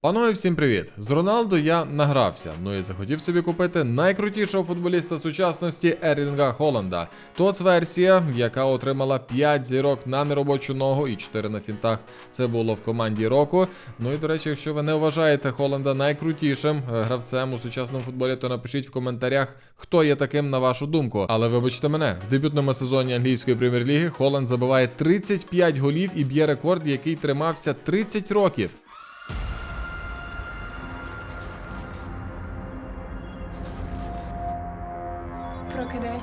Панове, всім привіт! З Роналду я награвся, ну і захотів собі купити найкрутішого футболіста сучасності Ерлінга Холланда. Тоц версія, яка отримала 5 зірок на неробочу ногу і 4 на фінтах. Це було в команді року. Ну і до речі, якщо ви не вважаєте Холланда найкрутішим е, гравцем у сучасному футболі, то напишіть в коментарях, хто є таким на вашу думку. Але вибачте мене, в дебютному сезоні англійської прем'єр-ліги Холланд забиває 35 голів і б'є рекорд, який тримався 30 років.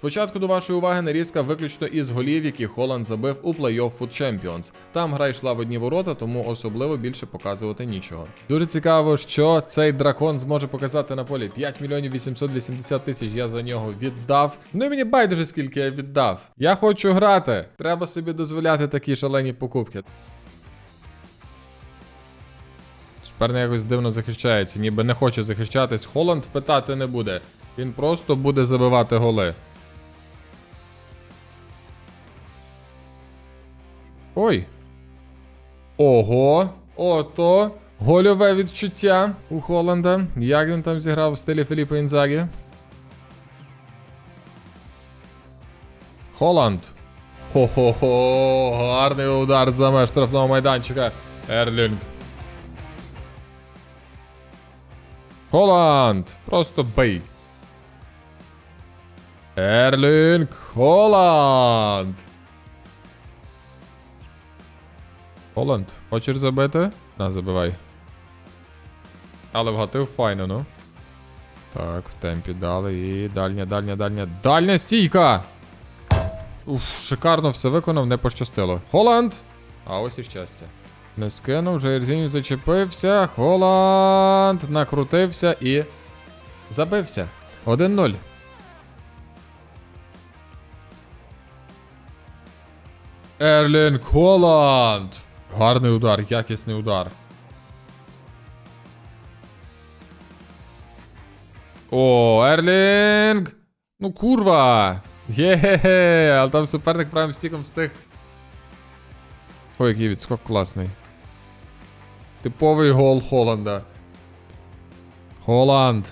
Спочатку до вашої уваги нарізка виключно із голів, які Холланд забив у плей-офф Food Champions. Там гра йшла в одні ворота, тому особливо більше показувати нічого. Дуже цікаво, що цей дракон зможе показати на полі 5 мільйонів 880 тисяч. Я за нього віддав. Ну і мені байдуже скільки я віддав. Я хочу грати. Треба собі дозволяти такі шалені покупки. Суперник якось дивно захищається, ніби не хоче захищатись. Холланд питати не буде. Він просто буде забивати голи. Ой. Ого. Ото. Гольове відчуття у Холланда. Як він там зіграв в стилі Філіпа Інзагі? Холланд. Хо-хо-хо. Гарний удар за меж штрафного майданчика. Ерлінг. Холланд. Просто бей. Ерлінг Холланд. Холланд, хочеш забити? На, забивай. Але вгатив файно, ну. Так, в темпі дали і дальня, дальня, дальня. Дальня стійка! Уф, шикарно все виконав, не пощастило. Холланд! А ось і щастя. Не скинув, Джейрзінь зачепився. Холланд накрутився і. Забився. 1-0. Ерлінг Холланд. Гарний удар, якісний удар. О, Ерлінг! Ну курва! Є, але там суперник правим стіком встиг. Ой, який відскок класний. Типовий гол Холланда. Холланд.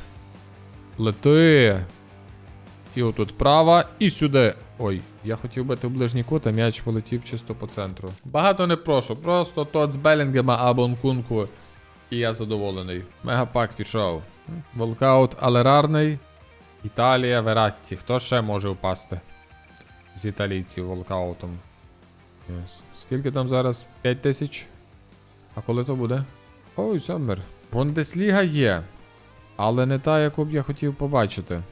Лети. І отут права, і сюди. Ой, я хотів бити в ближній кут, а м'яч полетів чисто по центру. Багато не прошу, просто тот з Белінгема або Нкунку. І я задоволений. Мегапак пішов. Волкаут алерарний. Італія, Вератті. Хто ще може впасти? З італійців волкаутом. Yes. Скільки там зараз? 5 тисяч? А коли то буде? Ой, Сомер. Бундесліга є. Але не та, яку б я хотів побачити.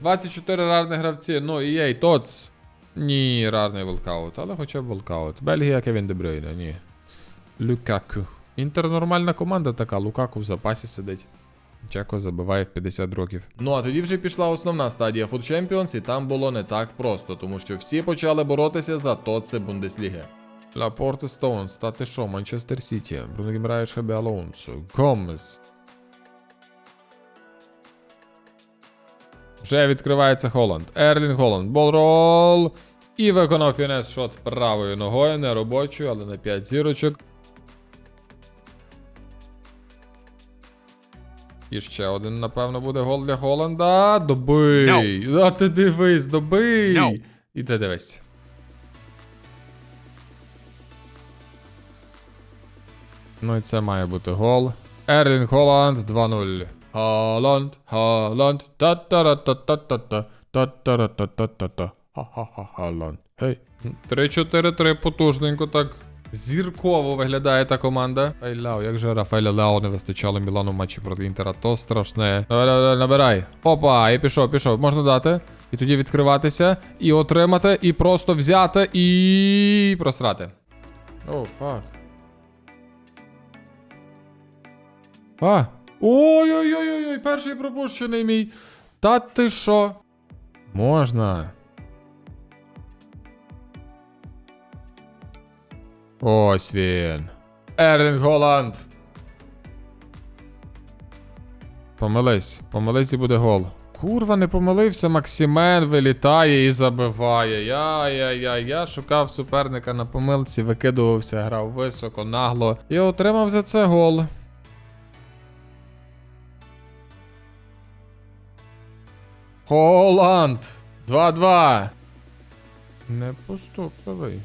24 рарних гравці, ну і єй, тоц. Ні, рарний волкаут, але хоча б волкаут. Бельгія, Кевін Дебрюйне, ні. Люкаку. Інтер нормальна команда така, Лукаку в запасі сидить. Чеко забиває в 50 років. Ну а тоді вже пішла основна стадія Food Champions, і там було не так просто, тому що всі почали боротися за тоце Бундесліги. Лапорте Стоунс, та ти що, Манчестер Сіті, Бруно Гімраєш Хабі Алонсо, Гомес, Вже відкривається Холланд. Ерлін Холланд. Болрол. І виконав фінес шот правою ногою, не робочою, але на 5 зірочок. І ще один, напевно, буде гол для Холланда. Добий! А ти дивись, добий! No. І ти дивись. Ну і це має бути гол. Ерлін Холланд 2-0. Холланд, Холланд, та-та-ра-та-та-та-та, та-та-ра-та-та-та-та. Ха-ха-ха, Холланд. Гей. 3-4-3 потужненько так. Зірково виглядає та команда. Ай Ляо, як же Рафаеля Ляо не вистачало Мілану в матчі проти Інтера, то страшне. Давай, набирай. Опа, і пішов, пішов. Можна дати. І тоді відкриватися, і отримати, і просто взяти, і просрати. О, фак. А! Ой-ой-ой-ой, перший пропущений мій. Та ти що? Можна. Ось він. Ерлінг Голланд. Помились, помились і буде гол. Курва, не помилився, Максимен вилітає і забиває. Я-я-я, я шукав суперника на помилці, викидувався, грав високо, нагло і отримав за це гол. Холланд! 2-2. Непоступливий.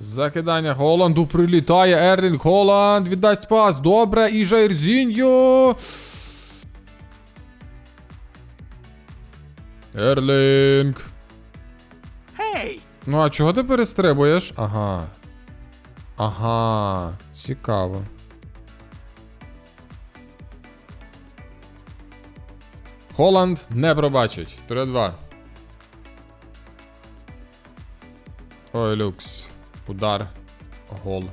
Закидання Голланду прилітає. Ерлінг Голланд віддасть пас. Добре. І Жайрзіньо. Ерлінг. Hey! Ну, а чого ти перестрибуєш? Ага. Ага. Цікаво. Холланд не пробачить. 3-2. Ой, люкс. Удар. Гол.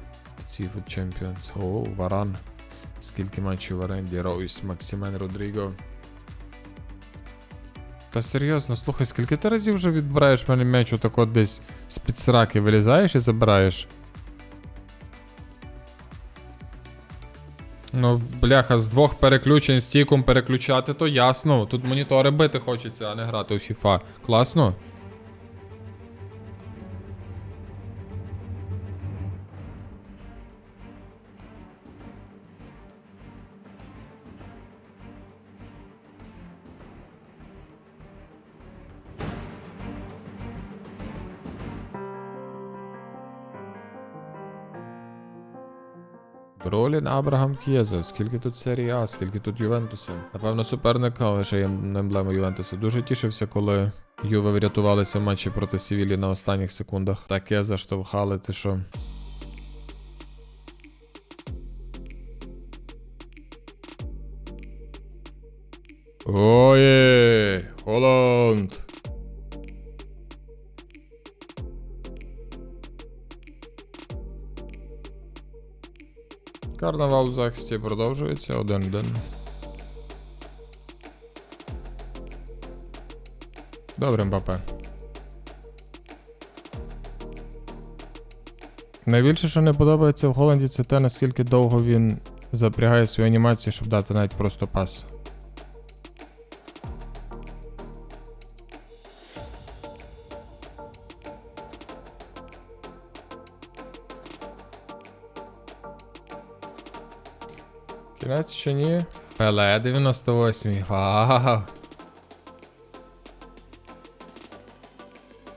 Ці Food Champions. О, Варан. Скільки матчів в оренді? Ройс, Максимен Родріго. Та серйозно, слухай, скільки ти разів вже відбираєш мене м'яч отак от десь з-під сраки вилізаєш і забираєш? Ну, бляха, з двох переключень стіком переключати, то ясно. Тут монітори бити хочеться, а не грати у FIFA. Класно? Бролін Абрагам К'єзе. Скільки тут серії А, скільки тут Ювентуса? Напевно, суперник, але ще є емблема Ювентуса. Дуже тішився, коли Юве врятувалися в матчі проти Сівілі на останніх секундах. Таке заштовхали, ти що. Ой, Холланд. Карнавал в захисті продовжується 1-1. Добре, Мбапе. Найбільше, що не подобається в Голланді, це те, наскільки довго він запрягає свою анімацію, щоб дати навіть просто пас. Кінець чи ні? Пеле 98. Вау.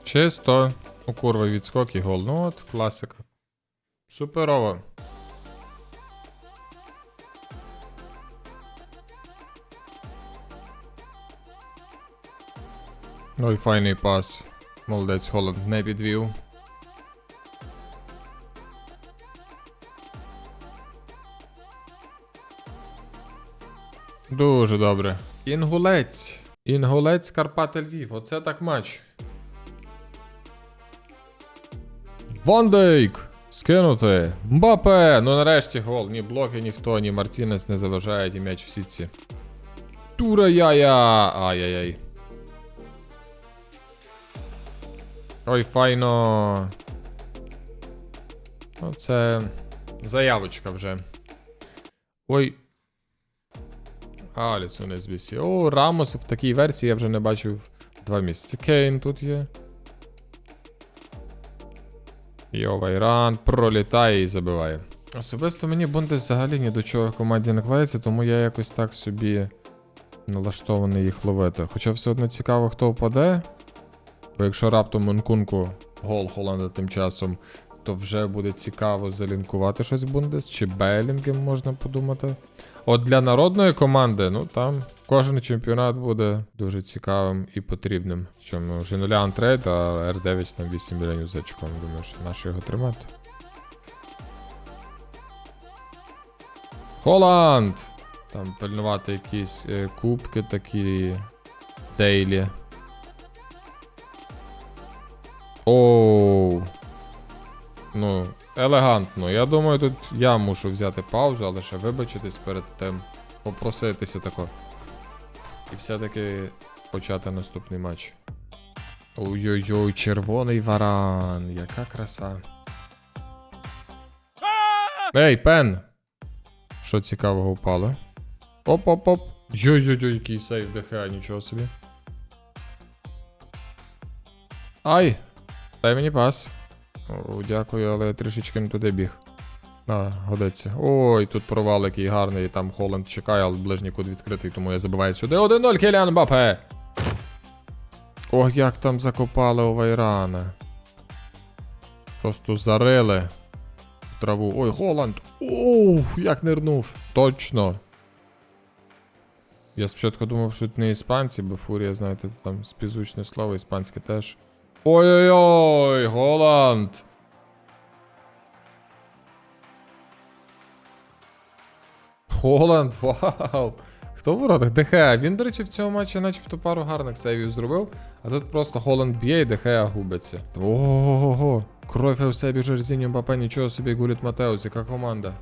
Чисто. У курва відскок і гол. Ну от, класика. Суперово. Ой, файний пас. Молодець Холланд не підвів. Дуже добре. Інгулець. Інгулець Карпати Львів. Оце так матч. Вандейк! Скинути. Мбапе! Ну нарешті гол. Ні блоки, ніхто, ні Мартінес не заважають і м'яч в сітці. Тура яя! Ай-яй-яй. Ой, файно. Оце заявочка вже. Ой. Алісон SBC. О, Рамос в такій версії я вже не бачив два місяці. Кейн тут є. Йовайран пролітає і забиває. Особисто мені Бундес взагалі ні до чого команді не клеїться, тому я якось так собі налаштований їх ловити. Хоча все одно цікаво, хто впаде. Бо якщо раптом Нкунку гол Холланда тим часом, то вже буде цікаво залінкувати щось Бундес, чи Белінгем можна подумати. От для народної команди, ну там кожен чемпіонат буде дуже цікавим і потрібним. Чому вже нуля антрейд, а R9 там 8 мільйонів за очком. Думаю, що наше його тримати. Холланд! Там пильнувати якісь е, кубки такі. Дейлі. Оу. Ну, елегантно. Я думаю, тут я мушу взяти паузу, але ще вибачитись перед тим, попроситися тако. І все-таки почати наступний матч. Ой-ой-ой, червоний варан, яка краса. Ей, пен! Що цікавого впало? Оп-оп-оп. Йой-йой-йой, який сейф ДХ, нічого собі. Ай! Дай мені пас. О, дякую, але я трішечки не туди біг. А, годиться. Ой, тут провал який гарний, там Холланд чекає, але ближній кут відкритий, тому я забиваю сюди. 1-0 Кіліан Мбаппе! Ох, як там закопали у Вайрана. Просто зарили в траву. Ой, Холланд! Оу, як нирнув. Точно. Я спочатку думав, що це не іспанці, бо фурія, знаєте, там співзвучне слово, іспанське теж. Ой-ой-ой, Голланд! Холланд, вау! Хто в воротах? ДХ. Він, до речі, в цьому матчі начебто пару гарних сейвів зробив, а тут просто Холланд б'є і ДХ губиться. Ого-го-го. Кройф в себе Жерзіньо Мбаппе, нічого собі гуліт Матеус, яка команда.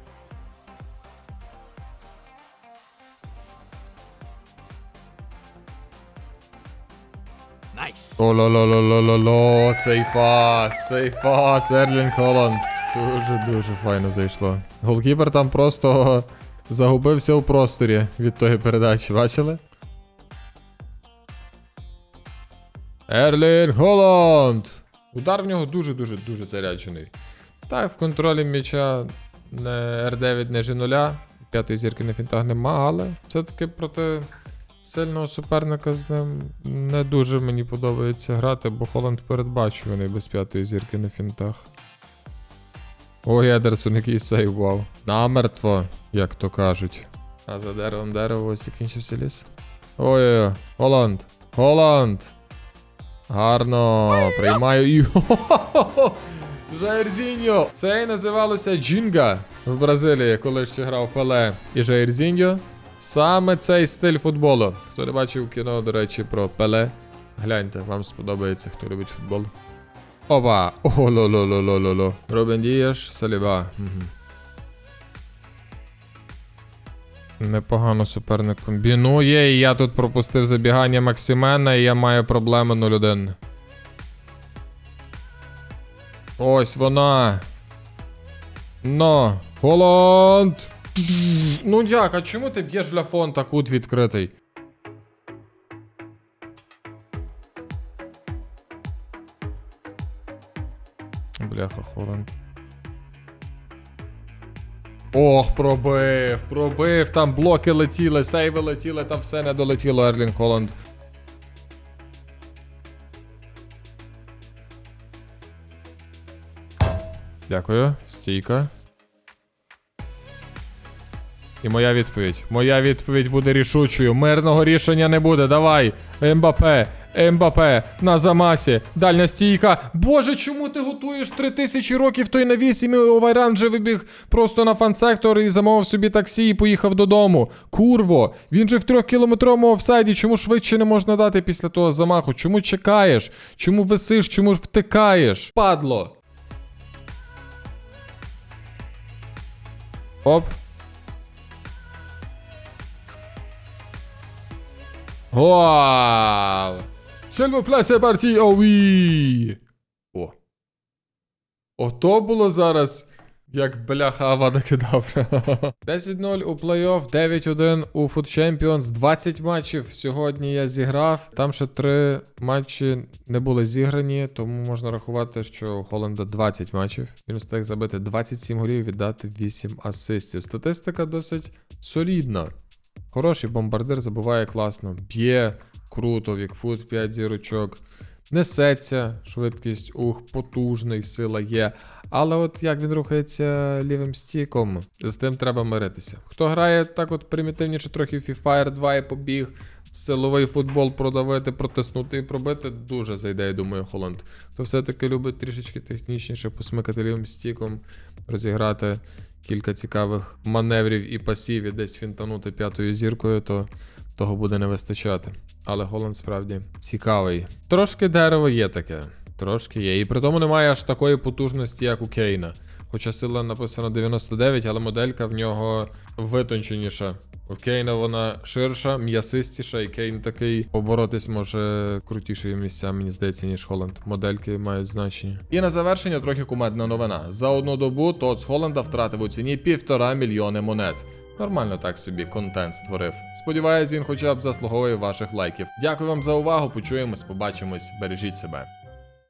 Nice. О-ло-ло-ло-ло-ло, цей пас, цей пас, Ерлінг Холланд. Дуже-дуже файно зайшло. Голкіпер там просто загубився у просторі від тої передачі, бачили? Ерлінг Холланд! Удар в нього дуже-дуже дуже заряджений. Так, в контролі м'яча R9, не G0, п'ятої зірки на фінтах нема, але все-таки проти сильного суперника з ним не дуже мені подобається грати, бо Холланд передбачуваний без п'ятої зірки на фінтах. Ой, Едерсон, який сейв, вау. Намертво, як то кажуть. А за деревом дерево ось закінчився ліс. Ой-ой-ой, Холланд! Холланд! Гарно, приймаю і. Жаєрзіньо! Це і називалося Джінга в Бразилії, коли ще грав Пеле і Жаєрзіньо. Саме цей стиль футболу. Хто не бачив кіно, до речі, про Пеле, гляньте, вам сподобається, хто любить футбол. Опа! О, ло ло ло ло ло ло Робен Дієш, Саліба. Угу. Непогано суперник комбінує. І я тут пропустив забігання Максимена, і я маю проблеми 0-1. Ось вона. Но. Голланд! Ну як, а чому ти б'єш для фонта кут відкритий? Бляха, Холланд. Ох, пробив, пробив, там блоки летіли, сейви летіли, там все не долетіло, Ерлін Холланд. Дякую, стійка. І моя відповідь. Моя відповідь буде рішучою. Мирного рішення не буде. Давай. Ембапе. Ембапе. На замасі. Дальня стійка. Боже, чому ти готуєш 3000 років той навіс, і ми Овайран вже вибіг просто на фан-сектор і замовив собі таксі і поїхав додому. Курво, він же в трьохкілометровому офсайді. Чому швидше не можна дати після того замаху? Чому чекаєш? Чому висиш? Чому втикаєш? Падло. Оп. Гол! Сильво плесе партії ові! О. Ото було зараз, як бляха Авада кидавра. 10-0 у плей-офф, 9-1 у Food Champions, 20 матчів сьогодні я зіграв. Там ще 3 матчі не були зіграні, тому можна рахувати, що у Холланда 20 матчів. Він встиг забити 27 голів віддати 8 асистів. Статистика досить солідна. Хороший бомбардир забуває класно, б'є круто, як фут 5 зірочок. Несеться, швидкість, ух, потужний, сила є. Але от як він рухається лівим стіком, з тим треба миритися. Хто грає так от примітивніше трохи в FIFA Fire 2 і побіг, силовий футбол продавити, протиснути і пробити, дуже зайде, я думаю, Холланд. Хто все-таки любить трішечки технічніше посмикати лівим стіком, розіграти кілька цікавих маневрів і пасів і десь фінтанути п'ятою зіркою, то того буде не вистачати. Але Голланд справді цікавий. Трошки дерево є таке. Трошки є. І при тому немає аж такої потужності, як у Кейна. Хоча сила написано 99, але моделька в нього витонченіша. У Кейна вона ширша, м'ясистіша, і Кейн такий поборотись може крутіші місця, мені здається, ніж Холланд. Модельки мають значення. І на завершення трохи кумедна новина. За одну добу тот з Холланда втратив у ціні півтора мільйони монет. Нормально так собі контент створив. Сподіваюсь, він хоча б заслуговує ваших лайків. Дякую вам за увагу. Почуємось, побачимось. Бережіть себе.